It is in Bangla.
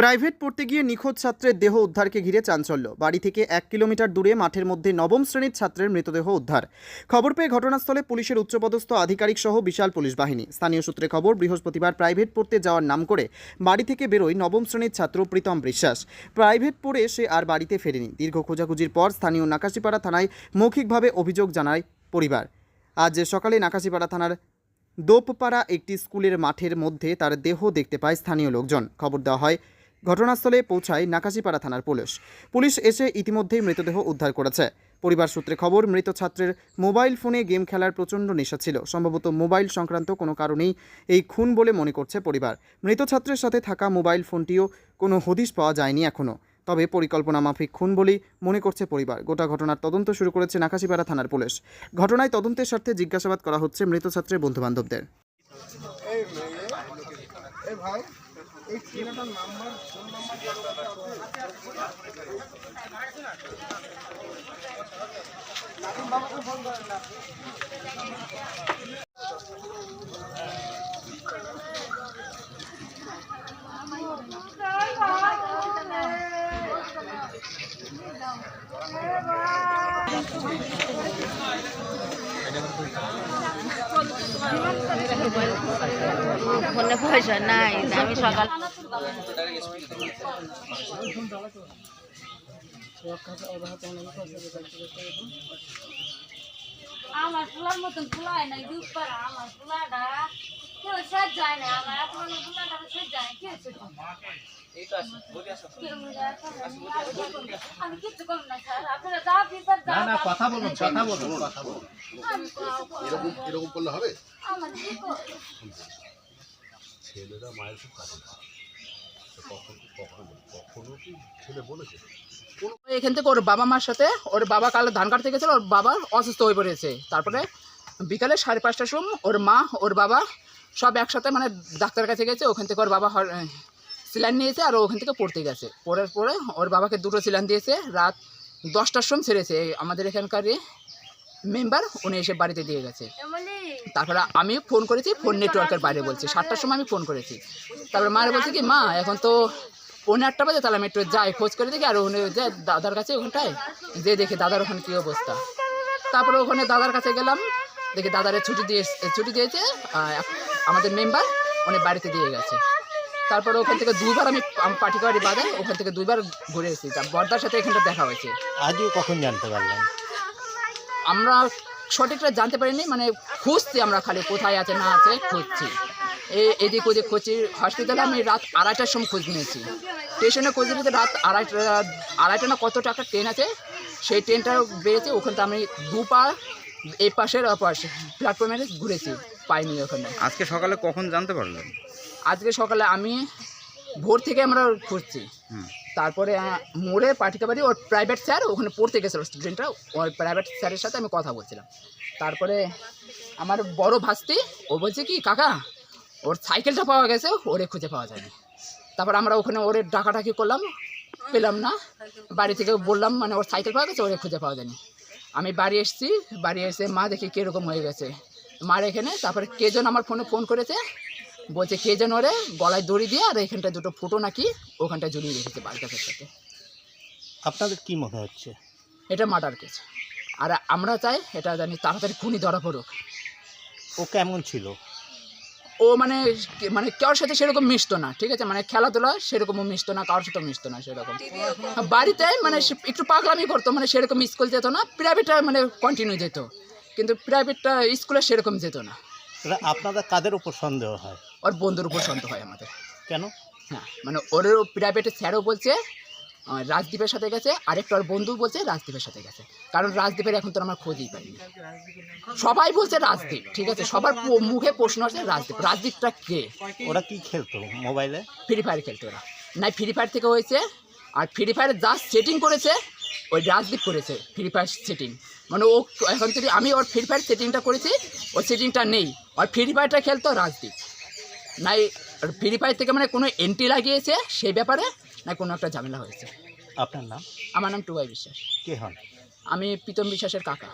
প্রাইভেট পড়তে গিয়ে নিখোঁজ ছাত্রের দেহ উদ্ধারকে ঘিরে চাঞ্চল্য। বাড়ি থেকে এক কিলোমিটার দূরে মাঠের মধ্যে নবম শ্রেণির ছাত্রের মৃতদেহ উদ্ধার। খবর পেয়ে ঘটনাস্থলে পুলিশের উচ্চপদস্থ আধিকারিক সহ বিশাল পুলিশ বাহিনী। স্থানীয় সূত্রে খবর, বৃহস্পতিবার প্রাইভেট পড়তে যাওয়ার নাম করে বাড়ি থেকে বেরোয় নবম শ্রেণির ছাত্র প্রীতম বিশ্বাস। প্রাইভেট পড়ে সে আর বাড়িতে ফেরেনি। দীর্ঘ খোঁজাখুঁজির পর স্থানীয় নাকাশিপাড়া থানায় মৌখিকভাবে অভিযোগ জানায় পরিবার। আজ সকালে নাকাশিপাড়া থানার দোপপাড়া একটি স্কুলের মাঠের মধ্যে তার দেহ দেখতে পায় স্থানীয় লোকজন। খবর দেওয়া হয় ঘটনাস্থলে পৌঁছায় নাকাশিপাড়া থানার পুলিশ। পুলিশ এসে ইতিমধ্যেই মৃতদেহ উদ্ধার করেছে। পরিবার সূত্রে খবর, মৃত ছাত্রের মোবাইল ফোনে গেম খেলার প্রচণ্ড নেশা ছিল। সম্ভবত মোবাইল সংক্রান্ত কোনো কারণেই এই খুন বলে মনে করছে পরিবার। মৃত ছাত্রের সাথে থাকা মোবাইল ফোনটিও কোনো হদিশ পাওয়া যায়নি এখনও। তবে পরিকল্পনা মাফিক খুন বলেই মনে করছে পরিবার। গোটা ঘটনার তদন্ত শুরু করেছে নাকাশিপাড়া থানার পুলিশ। ঘটনায় তদন্তের স্বার্থে জিজ্ঞাসাবাদ করা হচ্ছে মৃত ছাত্রের বন্ধুবান্ধবদের। এই মেয়ে এই ভাই এই ছেলেটার ফোন নাম্বার ফোনে পয়সা নাই আমি সকাল আমার ফুলার মতন ফুলায় নাই, দুধ পারা আমার ফুলাটা কেউ যায় না আমার ফুলাটা সেট যায় কে সেট আমি কিচ্ছু করব না স্যার আপনারা যা ফিসার যা না কথা বলুন কথা বলুন কথা বলুন আমি কিছু করব না। এরকম এরকম করলে হবে আমার কি করব? ছেলেরা মায়ের খুব কাছে থাকে। তো কখন কখনো বলে- কখনো কি ছেলে বলেছে এখান থেকে ওর বাবা মার সাথে ওর বাবা কাল ধান কাটতে গেছিল ওর বাবা অসুস্থ হয়ে পড়েছে তারপরে বিকালে সাড়ে পাঁচটার সময় ওর মা ওর বাবা সব একসাথে মানে ডাক্তার কাছে গেছে ওখান থেকে ওর বাবা সিলাইন নিয়েছে আর ওখান থেকে পড়তে গেছে। পড়ার পরে ওর বাবাকে দুটো সিলাইন দিয়েছে রাত দশটার সময় ছেড়েছে। আমাদের এখানকার মেম্বার উনি এসে বাড়িতে দিয়ে গেছে। তারপরে আমি ফোন করেছি ফোন নেটওয়ার্কের বাইরে বলছি। সাতটার সময় আমি ফোন করেছি। তারপরে মায়ের বলছে কি মা এখন তো পৌনে আটটা বাজে তাহলে আমি একটু যাই খোঁজ করে দেখি। আর ওখানে যে দাদার কাছে ওখানটায় যে দেখি দাদার ওখানে কী অবস্থা। তারপরে ওখানে দাদার কাছে গেলাম দেখি দাদারে ছুটি দিয়ে ছুটি দিয়েছে আমাদের মেম্বার উনি বাড়িতে দিয়ে গেছে। তারপরে ওখান থেকে দুইবার আমি পাটিকাবাড়ি বাজার ওখান থেকে দুইবার ঘুরে এসেছি। বর্দার সাথে এখানটা দেখা হয়েছে। আজকে কখন জানতে পারলাম আমরা সঠিকটা জানতে পারিনি মানে খুঁজছি আমরা খালি কোথায় আছে না আছে খুঁজছি। এদিক ওদিক খুঁজছি। হসপিটালে আমি রাত আড়াইটার সময় খোঁজ নিয়েছি। স্টেশনে খোঁজ নিতে রাত আড়াইটা আড়াইটা না কত টাকা ট্রেন আছে সেই ট্রেনটা বেড়েছে। ওখানে তো আমি দু পা এই পাশের অপাশ প্ল্যাটফর্মে ঘুরেছি। পাইনি ওখানে। আজকে সকালে কখন জানতে পারলেন? আজকে সকালে আমি ভোর থেকে আমরা খুঁজছি। তারপরে মোড়ে পাঠিকাবাড়ি ওর প্রাইভেট স্যার ওখানে পড়তে গেছিল স্টুডেন্টরা ওই প্রাইভেট স্যারের সাথে আমি কথা বলছিলাম। তারপরে আমার বড় ভাস্তি ও বলছে কি কাকা ওর সাইকেলটা পাওয়া গেছে ওরে খুঁজে পাওয়া যায়নি। তারপর আমরা ওখানে ওরে ডাকাডাকি করলাম পেলাম না। বাড়ি থেকে বললাম মানে ওর সাইকেল পাওয়া গেছে ওরে খুঁজে পাওয়া যায়নি। আমি বাড়ি এসেছি বাড়ি এসে মা দেখি কীরকম হয়ে গেছে। মার এখানে তারপরে কে যেন আমার ফোনে ফোন করেছে বলছে কে যেন ওরে গলায় দড়ি দিয়ে আর এখানটা দুটো ফুটো নাকি ওখানটা ঝুলিয়ে রেখেছে বাড়িটার সাথে। আপনাদের কি মনে হচ্ছে? এটা মার্ডার কেস আর আমরা চাই এটা জানি তাড়াতাড়ি খুনি ধরা পড়ুক। ও কেমন ছিল? ও মানে মানে কারোর সাথে সেরকম মিশতো না ঠিক আছে? মানে খেলাধুলা সেরকমও মিশতো না কারোর সাথে মিশতো না সেরকম। বাড়িতে মানে একটু পাগলামি করতো মানে সেরকম স্কুল যেত না প্রাইভেটটা মানে কন্টিনিউ যেত। কিন্তু প্রাইভেটটা স্কুলে সেরকম যেত না। আপনাদের কাদের উপর সন্দেহ হয়? ওর বন্ধুর উপর সন্দেহ হয় আমাদের। কেন? হ্যাঁ মানে ওরও প্রাইভেটের স্যারও বলছে রাজদীপের সাথে গেছে আরেকটা ওর বন্ধু বলছে রাজদীপের সাথে গেছে। কারণ রাজদীপের এখন তো আমার খোঁজই পাইনি। সবাই বলছে রাজদীপ ঠিক আছে? সবার মুখে প্রশ্ন আছে রাজদীপ। রাজদীপটা কে? ওরা কি খেলতো মোবাইলে ফ্রি ফায়ার খেলতো ওরা। না ফ্রি ফায়ার থেকে হয়েছে আর ফ্রি ফায়ার যা সেটিং করেছে ওই রাজদীপ করেছে ফ্রি ফায়ার সেটিং মানে ও এখন যদি আমি ওর ফ্রি ফায়ার সেটিংটা করেছি ওর সেটিংটা নেই। ওর ফ্রি ফায়ারটা খেলতো রাজদীপ নাই ফ্রি ফায়ার থেকে মানে কোনো এন্ট্রি লাগিয়েছে সেই ব্যাপারে না কোনো একটা ঝামেলা হয়েছে। আপনার নাম? আমার নাম টুবাই বিশ্বাস। কে হন? আমি প্রীতম বিশ্বাসের কাকা।